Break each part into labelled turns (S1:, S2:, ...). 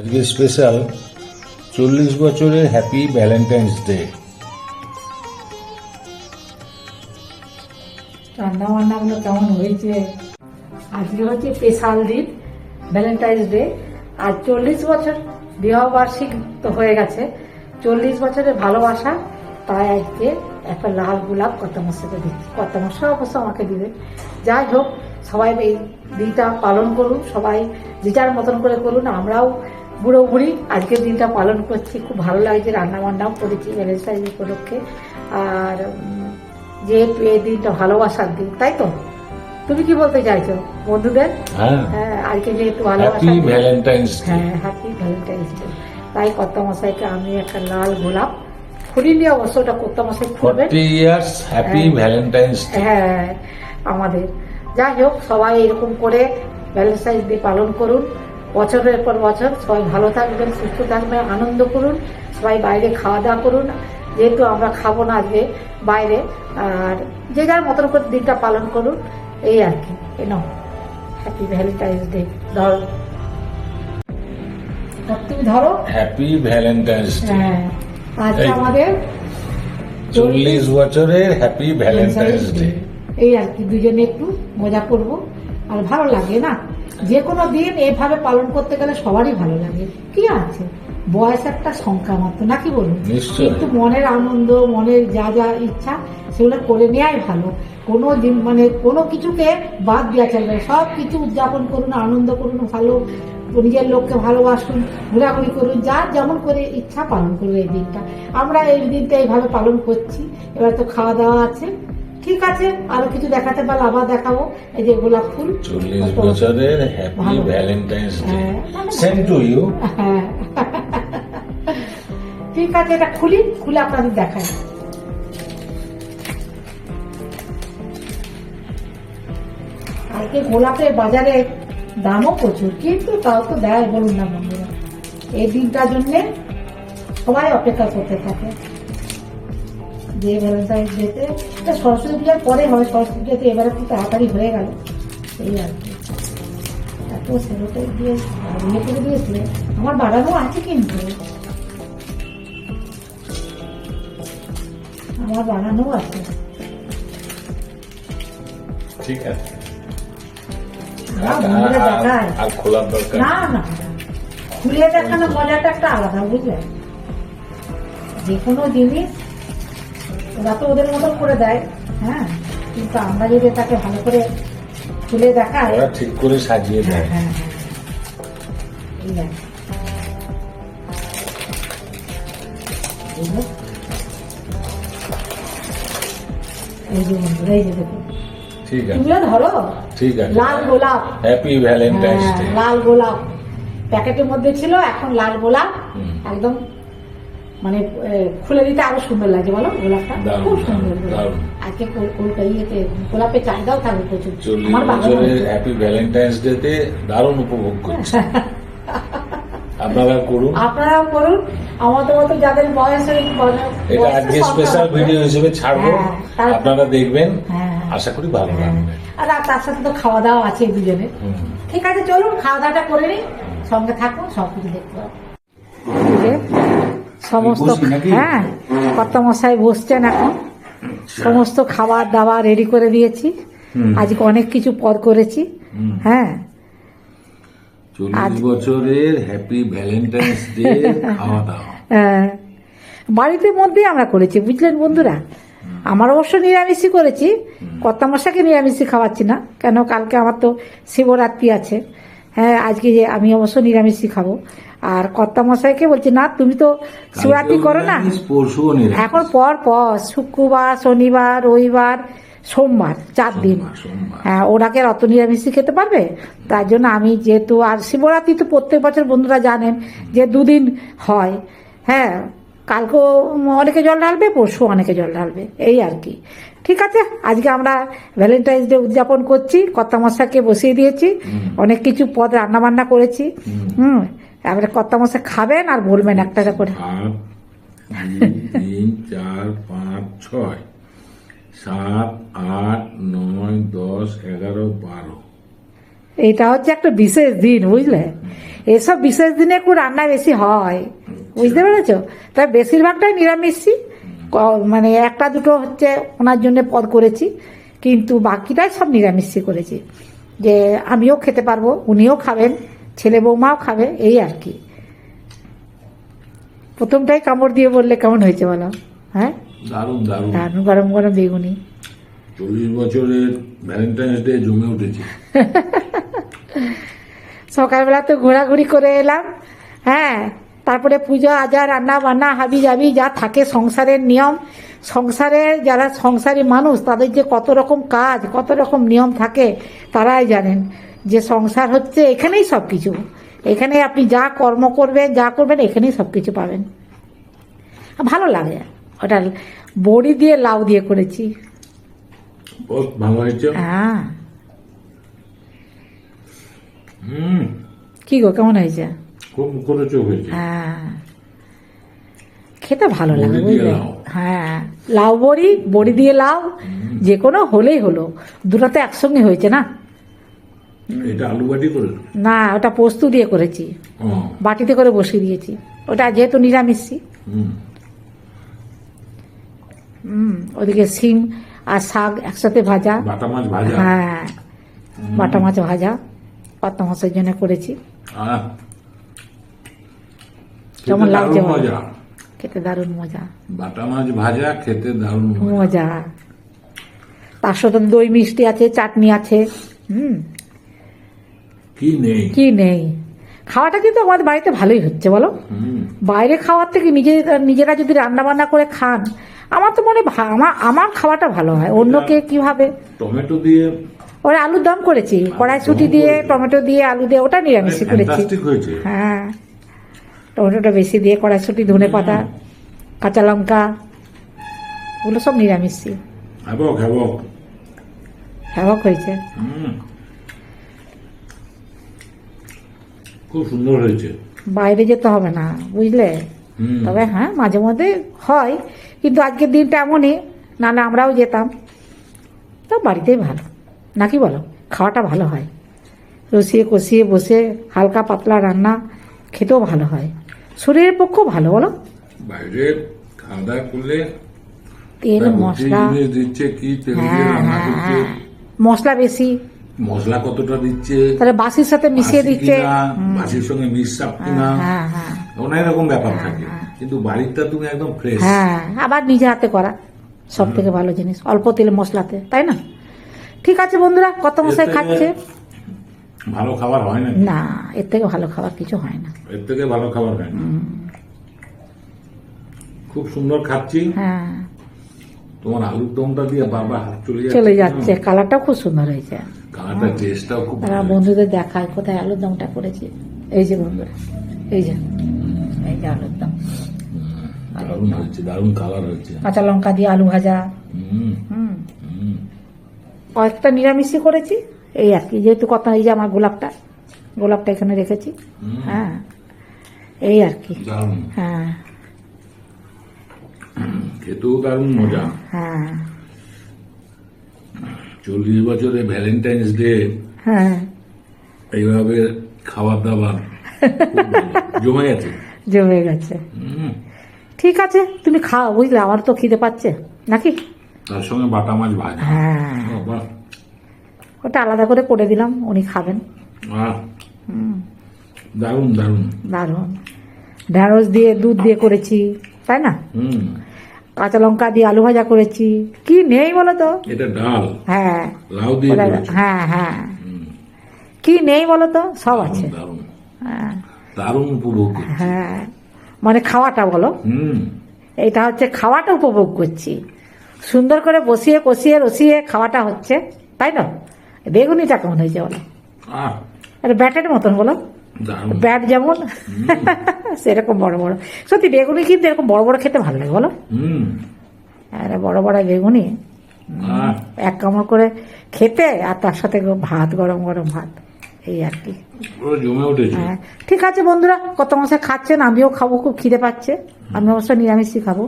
S1: আজকে স্পেশাল চল্লিশ বছরের হ্যাপি ভ্যালেন্টাইন্স ডে
S2: রান্না বান্নাগুলো কেমন হয়েছে? আজকে হচ্ছে স্পেশাল দিন ভ্যালেন্টাইন্স ডে আর চল্লিশ বছর বিবাহ বার্ষিক তো হয়ে গেছে। চল্লিশ বছরের ভালোবাসা, তাই আজকে একটা লাল গোলাপ কত মশাকে দিচ্ছি। কত মশা অবশ্য আমাকে দিবে। যাই হোক, সবাই এই দিনটা পালন করুন, সবাই যে যার মতন করে করুন, আমরাও বুড়ো বুড়ি আজকের দিনটা পালন করছি। খুব ভালো লাগছে রান্না বান্নাও করেছি ভ্যালেন্টাইন্স উপলক্ষে। আর যেহেতু এই দিনটা ভালোবাসার দিন তাই তো? তুমি কি বলতে চাইছো বন্ধুদের?
S1: হ্যাঁ।
S2: হ্যাঁ আজকে যেহেতু হ্যাঁ হ্যাপি ভ্যালেন্টাইন্স ডে তাই কর্তা মশাইকে আমি একটা লাল গোলাপ নিয়ে অবশ্য ওটা কর্তা মশাই খুলবে
S1: ইয়ার্স হ্যাপি। ভ্যালেন্টাইন্স
S2: হ্যাঁ আমাদের। যাই হোক সবাই এরকম করে ভ্যালেন্টাইন্স ডে পালন করুন। বছরের পর বছর সবাই ভালো থাকবেন সুস্থ থাকবেন আনন্দ করুন সবাই বাইরে খাওয়া দাওয়া করুন। যেহেতু আমরা খাব না আজকে বাইরে আর যে যার মতন করে দিনটা পালন করুন এই আর কি এই নাও হ্যাপি ভ্যালেন্টাইন্স ডে ধরো। তুমি ধরো।
S1: হ্যাপি ভ্যালেন্টাইন্স ডে
S2: হ্যাঁ আজকে আমাদের
S1: চল্লিশ বছরের হ্যাপি ভ্যালেন্টাইন্স ডে
S2: এই আর কি দুজনে একটু মজা করব আর ভালো লাগে না? যে কোনো দিন এভাবে পালন করতে গেলে সবারই ভালো লাগে। কি আছে? বয়স একটা সংখ্যা মাত্র নাকি বলুন। কিন্তু মনের আনন্দ মনের যা যা ইচ্ছা সেগুলো করে নেওয়াই ভালো। কোনো দিন মানে কোনো কিছুকে বাদ দেওয়া চলবে না। সব কিছু উদযাপন করুন আনন্দ করুন ভালো নিজের লোককে ভালোবাসুন ঘোরাঘুরি করুন যা যেমন করে ইচ্ছা পালন করবে এই দিনটা। আমরা এই দিনটা এইভাবে পালন করছি। এবার তো খাওয়া দাওয়া আছে। ঠিক আছে আরও কিছু দেখাতে পারলে আবার দেখাবো। এই যে গোলাপ ফুল
S1: চল্লিশ বছরের happy Valentine's Day. Same to you
S2: ঠিক আছে এটা খুলি খুলে আপনাদের দেখাই। আজকে গোলাপের বাজারে দামও প্রচুর কিন্তু তাও তো দেয় বলুন না বন্ধুরা। এই দিনটার জন্য সবাই অপেক্ষা করতে থাকে। যে ভ্যালেন্টাইন্স ডেতে এটা সরস্বতী পূজার পরে হয় সরস্বতী পূজাতে এবারে খুব তাড়াতাড়ি হয়ে গেল। এই আর কি। এত সেলোটাই দিয়ে ইয়ে করে দিয়েছিলে আমার বাড়ানো আছে কিন্তু। আমার বানানো আছে।
S1: ঠিক আছে। আর খোলার দরকার
S2: না না। খুলে দেখানো মজাটা একটা আলাদা বুঝলে? যে কোনো জিনিস ওরা তো ওদের মতো করে দেয় হ্যাঁ? কিন্তু আমরা যদি তাকে ভালো করে খুলে দেখায়
S1: ঠিক করে সাজিয়ে
S2: হ্যাঁ
S1: দেয়।
S2: হ্যাঁ হ্যাঁ এই আর কি। এই যে। বন্ধুরা, এই যে দেখুন
S1: ঠিক আছে।
S2: তুলে ধরো?
S1: ঠিক আছে।
S2: লাল গোলাপ।
S1: হ্যাপি ভ্যালেন্টাইন্স
S2: হ্যাঁ,
S1: ডে
S2: লাল গোলাপ। প্যাকেটের মধ্যে ছিল এখন লাল গোলাপ। একদম মানে খুলে দিতে আরও সুন্দর লাগে বলো? গোলাপটা?
S1: দারুণ,
S2: খুব সুন্দর। আজকে ইয়েতে গোলাপের চাহিদাও থাকবে প্রচুর। আমার
S1: বছরের হ্যাপি ভ্যালেন্টাইন্স ডে তে দারুণ উপভোগ করছি। আপনারা করুন।
S2: আপনারাও করুন। আমাদের মতো যাদের বয়স
S1: এটা আজকে স্পেশাল ভিডিও হিসেবে ছাড়বো।
S2: হ্যাঁ,
S1: আপনারা দেখবেন।
S2: হ্যাঁ।
S1: আশা করি ভালো
S2: হ্যাঁ।
S1: লাগবে।
S2: আর তার সাথে তো খাওয়া দাওয়া আছে দুজনে। ঠিক আছে চলুন খাওয়া দাওয়াটা করে নিই। সঙ্গে থাকুন সব কিছু দেখতে পাবো। সমস্ত হ্যাঁ কত মশাই বসছেন এখন। সমস্ত খাবার দাবার রেডি করে দিয়েছি। আজকে অনেক কিছু পদ করেছি। হ্যাঁ।
S1: চল্লিশ বছরের হ্যাপি ভ্যালেন্টাইন্স ডে খাওয়া দাওয়া।
S2: বাড়িতে মধ্যেই আমরা করেছি বুঝলেন বন্ধুরা? আমার অবশ্য নিরামিষই করেছি। কর্তামশাকে নিরামিষই খাওয়াচ্ছি না। কেন? কালকে আমার তো শিবরাত্রি আছে। হ্যাঁ আজকে যে আমি অবশ্য নিরামিষই খাব। আর কর্তা মশাইকে বলছি না তুমি তো শিবরাত্রি করো না। এখন পর পর শুক্রবার শনিবার রবিবার সোমবার চার দিন। হ্যাঁ ওনাকে অত নিরামিষই খেতে পারবে? তার জন্য আমি যেহেতু আর শিবরাত্রি তো প্রত্যেক বছর বন্ধুরা জানেন যে দুদিন হয়। হ্যাঁ কালকেও অনেকে জল ঢালবে পরশু অনেকে জল ঢালবে। এই আর কি। ঠিক আছে? আজকে আমরা ভ্যালেন্টাইন্স ডে উদযাপন করছি কর্তা মশাকে বসিয়ে দিয়েছি অনেক কিছু পদ রান্না বান্না করেছি হুম। এবারে কর্তা মশা খাবেন আর বলবেন একটা করে।
S1: তিন চার পাঁচ ছয় সাত আট নয় দশ এগারো বারো।
S2: এটা হচ্ছে একটা বিশেষ দিন বুঝলে? এসব বিশেষ দিনে একটু রান্না বেশি হয় বুঝতে পেরেছ? তাই বেশিরভাগটাই নিরামিষই মানে একটা দুটো হচ্ছে ওনার জন্য পদ করেছি কিন্তু বাকিটাই সব নিরামিষই করেছি। যে আমিও খেতে পারব উনিও খাবেন ছেলে বৌমাও খাবে এই আর কি। প্রথমটাই কামড় দিয়ে বললে কেমন হয়েছে বলো? হ্যাঁ?
S1: দারুণ দারুণ।
S2: দারুণ গরম গরম বেগুনি।
S1: চল্লিশ বছরের ভ্যালেন্টাইন্স ডে জমে উঠেছে।
S2: সকালবেলা তো ঘোরাঘুরি করে এলাম হ্যাঁ। তারপরে পূজা আজা রান্না বান্না হাবি জাবি যা থাকে সংসারের নিয়ম। সংসারে যারা সংসারী মানুষ তাদের যে কত রকম কাজ কত রকম নিয়ম থাকে তারাই জানেন যে সংসার হচ্ছে এখানেই সব কিছু এখানে আপনি যা কর্ম করবেন যা করবেন এখানেই সব কিছু পাবেন। ভালো লাগে। ওটা বড়ি দিয়ে লাউ দিয়ে করেছি? হ্যাঁ।
S1: হুম।
S2: কি গো কেমন হয়েছে?
S1: খুব মুখরোচক হয়েছে।
S2: হ্যাঁ। খেতে ভালো লাগে বুঝলে? হ্যাঁ। লাউ বড়ি বড়ি দিয়ে লাউ যে কোনো হলেই হলো। দুটো তো একসঙ্গে হয়েছে না?
S1: এটা আলু বাটি করে?
S2: না ওটা পোস্ত দিয়ে করেছি। বাটিতে করে বসিয়ে দিয়েছি। ওটা যেহেতু নিরামিষি
S1: হুম।
S2: ওদিকে সিম আর শাক একসাথে ভাজা।
S1: বাটা মাছ ভাজা?
S2: হ্যাঁ। বাটা মাছ ভাজা। পাতা মাছের জন্য করেছি। কেমন লাগছে
S1: মজা।
S2: খেতে দারুণ মজা।
S1: বাটা মাছ ভাজা খেতে দারুণ মজা।
S2: তার সাথে দই মিষ্টি আছে চাটনি আছে হুম।
S1: কি নেই?
S2: কি নেই? খাওয়াটা কিন্তু আমাদের বাড়িতে ভালোই হচ্ছে বলো? বাইরে খাওয়ার থেকে নিজে নিজেরা যদি রান্না বান্না করে খান আমার তো মনে হয় আমার আমার খাওয়াটা ভালো হয়। অন্যকে কীভাবে?
S1: টমেটো দিয়ে
S2: ওরা আলুর দম করেছি। কড়াইশুটি দিয়ে টমেটো দিয়ে আলু দিয়ে ওটা নিরামিষ করেছি। হ্যাঁ। টমেটোটা বেশি দিয়ে কড়াইশুটি ধনে পাতা কাঁচা লঙ্কা ওগুলো সব নিরামিষই।
S1: Havoc havoc.
S2: হ্যাভক হয়েছে।
S1: খুব সুন্দর হয়েছে।
S2: বাইরে যেতে হবে না বুঝলে? তবে হ্যাঁ মাঝে মধ্যে হয় কিন্তু আজকের দিনটা এমনই নাহলে আমরাও যেতাম। তো বাড়িতেই ভালো। নাকি বলো? খাওয়াটা ভালো হয়। রসিয়ে কষিয়ে বসে হালকা পাতলা রান্না খেতেও ভালো হয়। শরীরের পক্ষেও ভালো বলো?
S1: বাইরে খাওয়া দাওয়া করলে
S2: তেল মশলা।
S1: দিচ্ছে কি তেল
S2: হ্যাঁ হ্যাঁ হ্যাঁ। মশলা বেশি।
S1: মশলা কতটা দিচ্ছে?
S2: তাহলে বাসির সাথে মিশিয়ে দিচ্ছে।
S1: বাসির সঙ্গে মিশাপ কিনা? অনেক রকম ব্যাপার থাকে। কিন্তু বাড়িরটা তুমি একদম ফ্রেশ
S2: হ্যাঁ আবার নিজে হাতে করা। সব থেকে ভালো জিনিস। অল্প তেল মশলাতে তাই না? ঠিক আছে বন্ধুরা কত মশাই খাচ্ছে।
S1: ভালো খাবার হয় না
S2: না এর থেকে ভালো খাবার কিছু হয় না।
S1: এর থেকে ভালো খাবার হয় না? খুব সুন্দর খাচ্ছি।
S2: হ্যাঁ।
S1: তোমার আলুর দমটা দিয়ে বারবার হাত চলে যাচ্ছে
S2: চলে যাচ্ছে কালারটাও খুব সুন্দর হয়েছে।
S1: কালারটা টেস্টটাও খুব
S2: তারা। বন্ধুদের দেখায় কোথায় আলুর দমটা করেছি? এই যে বন্ধুরা এই যে। এই যে আলুর দম।
S1: দারুণ হয়েছে দারুণ কালার হয়েছে।
S2: কাঁচা লঙ্কা দিয়ে আলু ভাজা।
S1: হুম।
S2: হুম।
S1: হুম।
S2: কয়েকটা নিরামিষই করেছি। এই আর কি যেহেতু কথা যে আমার গোলাপটা গোলাপটা এখানে রেখেছি। হ্যাঁ এই আর কি। হ্যাঁ।
S1: খেতেও দারুণ মজা।
S2: হ্যাঁ।
S1: চল্লিশ বছরে ভ্যালেন্টাইন্স ডে
S2: হ্যাঁ।
S1: এইভাবে খাবার দাবার জমে গেছে।
S2: জমে গেছে। ঠিক আছে তুমি খাও বুঝলে আমার তো খিদে পাচ্ছে। নাকি?
S1: তার সঙ্গে বাটা মাছ ভাজা।
S2: হ্যাঁ। ওটা আলাদা করে করে দিলাম উনি খাবেন।
S1: দারুণ দারুণ।
S2: দারুণ। ঢ্যাঁড়স দিয়ে দুধ দিয়ে করেছি তাই না? কাঁচা লঙ্কা দিয়ে আলু ভাজা করেছি। কি নেই বলো তো?
S1: এটা ডাল।
S2: হ্যাঁ।
S1: লাউ দিয়ে
S2: হ্যাঁ হ্যাঁ। কি নেই বলো তো? সব আছে। হ্যাঁ।
S1: দারুণ উপভোগ
S2: হ্যাঁ। মানে খাওয়াটা বলো।
S1: হুম।
S2: এটা হচ্ছে খাওয়াটা উপভোগ করছি। সুন্দর করে বসিয়ে কষিয়ে রসিয়ে খাওয়াটা হচ্ছে তাই না? বেগুনিটা কেমন হয়েছে বলো আর ব্যাটের মতন বলো। ব্যাট যেমন। সেরকম বড় বড়। সত্যি বেগুনি কিন্তু এরকম বড় বড় খেতে ভালো লাগে বলো।
S1: আর
S2: আরে বড় বড় বেগুনি। এক কামড় করে খেতে আর তার সাথে ভাত গরম গরম ভাত। এই আর কি। হ্যাঁ ঠিক আছে বন্ধুরা কত মাসে খাচ্ছেন আমিও খাব খুব খিদে পাচ্ছে। আমি অবশ্য নিরামিষই খাব।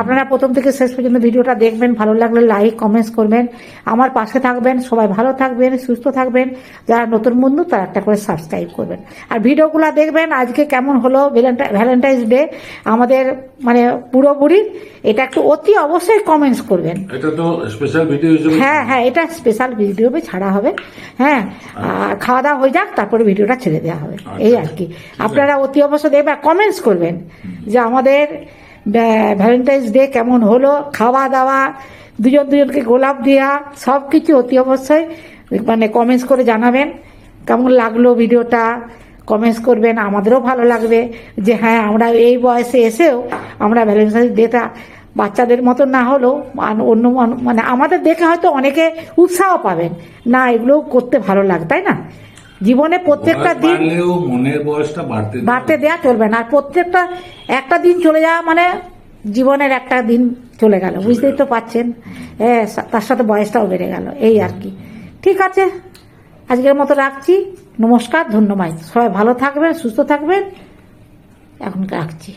S2: আপনারা প্রথম থেকে শেষ পর্যন্ত ভিডিওটা দেখবেন ভালো লাগলে লাইক কমেন্টস করবেন। আমার পাশে থাকবেন সবাই ভালো থাকবেন সুস্থ থাকবেন। যারা নতুন বন্ধু তারা একটা করে সাবস্ক্রাইব করবেন। আর ভিডিওগুলো দেখবেন আজকে কেমন হলো ভ্যালেন্টাইন্স ডে আমাদের মানে পুরোপুরি এটা একটু অতি অবশ্যই কমেন্টস করবেন।
S1: এটা তো স্পেশাল ভিডিও
S2: হ্যাঁ হ্যাঁ এটা স্পেশাল ভিডিও ছাড়া হবে। হ্যাঁ আর খাওয়া দাওয়া হয়ে যাক তারপরে ভিডিওটা ছেড়ে দেওয়া হবে। এই আর কি আপনারা অতি অবশ্যই দেখবেন কমেন্টস করবেন যে আমাদের ভ্যালেন্টাইন্স ডে কেমন হলো খাওয়া দাওয়া দুজন দুজনকে গোলাপ দেওয়া সব কিছু অতি অবশ্যই মানে কমেন্টস করে জানাবেন। কেমন লাগল ভিডিওটা? কমেন্টস করবেন আমাদেরও ভালো লাগবে যে হ্যাঁ আমরা এই বয়সে এসেও আমরা ভ্যালেন্টাইন্স ডেটা বাচ্চাদের মতো না হলেও অন্য মানে আমাদের দেখে হয়তো অনেকে উৎসাহ পাবেন। না এগুলো করতে ভালো লাগে তাই না? জীবনে প্রত্যেকটা দিন
S1: মনের বয়সটা বাড়তে
S2: বাড়তে দেওয়া চলবে না। আর প্রত্যেকটা একটা দিন চলে যাওয়া মানে জীবনের একটা দিন চলে গেল। বুঝতেই তো পাচ্ছেন। হ্যাঁ তার সাথে বয়সটাও বেড়ে গেল। এই আর কি। ঠিক আছে। আজকের মতো রাখছি। নমস্কার ধন্যবাদ। সবাই ভালো থাকবেন সুস্থ থাকবেন। এখন রাখছি।